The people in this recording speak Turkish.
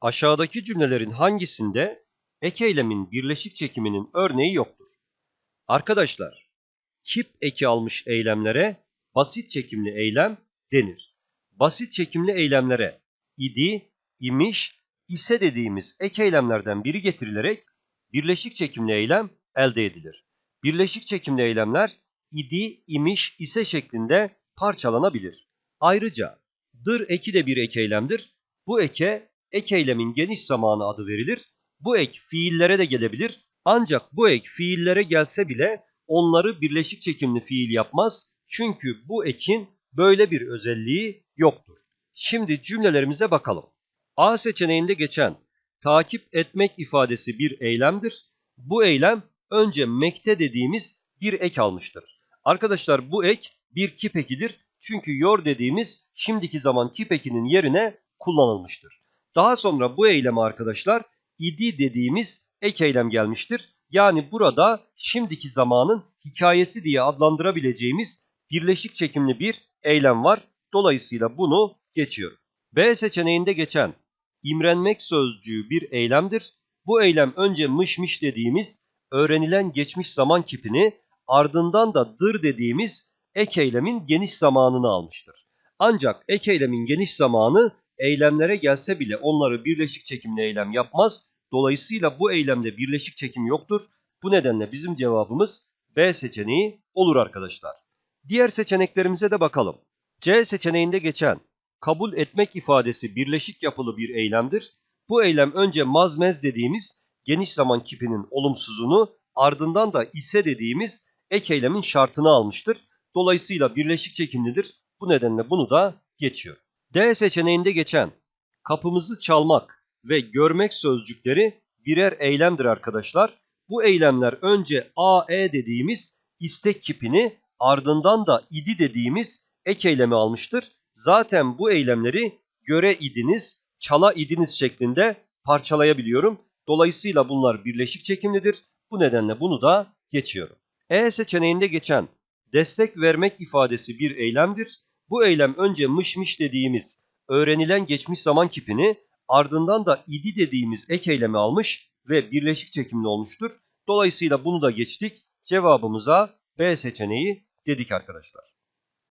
Aşağıdaki cümlelerin hangisinde ek eylemin birleşik çekiminin örneği yoktur? Arkadaşlar, kip eki almış eylemlere basit çekimli eylem denir. Basit çekimli eylemlere idi, imiş, ise dediğimiz ek eylemlerden biri getirilerek birleşik çekimli eylem elde edilir. Birleşik çekimli eylemler idi, imiş, ise şeklinde parçalanabilir. Ayrıca dır eki de bir ek eylemdir. Bu eke ek eylemin geniş zamanı adı verilir. Bu ek fiillere de gelebilir. Ancak bu ek fiillere gelse bile onları birleşik çekimli fiil yapmaz. Çünkü bu ekin böyle bir özelliği yoktur. Şimdi cümlelerimize bakalım. A seçeneğinde geçen takip etmek ifadesi bir eylemdir. Bu eylem önce mekte dediğimiz bir ek almıştır. Arkadaşlar bu ek bir kip ekidir. Çünkü yor dediğimiz şimdiki zaman kip ekinin yerine kullanılmıştır. Daha sonra bu eyleme arkadaşlar idi dediğimiz ek eylem gelmiştir. Yani burada şimdiki zamanın hikayesi diye adlandırabileceğimiz birleşik çekimli bir eylem var. Dolayısıyla bunu geçiyorum. B seçeneğinde geçen imrenmek sözcüğü bir eylemdir. Bu eylem önce mış mış dediğimiz öğrenilen geçmiş zaman kipini ardından da dır dediğimiz ek eylemin geniş zamanını almıştır. Ancak ek eylemin geniş zamanı eylemlere gelse bile onları birleşik çekimli eylem yapmaz. Dolayısıyla bu eylemde birleşik çekim yoktur. Bu nedenle bizim cevabımız B seçeneği olur arkadaşlar. Diğer seçeneklerimize de bakalım. C seçeneğinde geçen kabul etmek ifadesi birleşik yapılı bir eylemdir. Bu eylem önce mazmez dediğimiz geniş zaman kipinin olumsuzunu ardından da ise dediğimiz ek eylemin şartını almıştır. Dolayısıyla birleşik çekimlidir. Bu nedenle bunu da geçiyor. D seçeneğinde geçen kapımızı çalmak ve görmek sözcükleri birer eylemdir arkadaşlar. Bu eylemler önce AE dediğimiz istek kipini ardından da idi dediğimiz ek eylemi almıştır. Zaten bu eylemleri göre idiniz, çala idiniz şeklinde parçalayabiliyorum. Dolayısıyla bunlar birleşik çekimlidir. Bu nedenle bunu da geçiyorum. E seçeneğinde geçen destek vermek ifadesi bir eylemdir. Bu eylem önce mış dediğimiz öğrenilen geçmiş zaman kipini ardından da idi dediğimiz ek eylemi almış ve birleşik çekimli olmuştur. Dolayısıyla bunu da geçtik. Cevabımıza B seçeneği dedik arkadaşlar.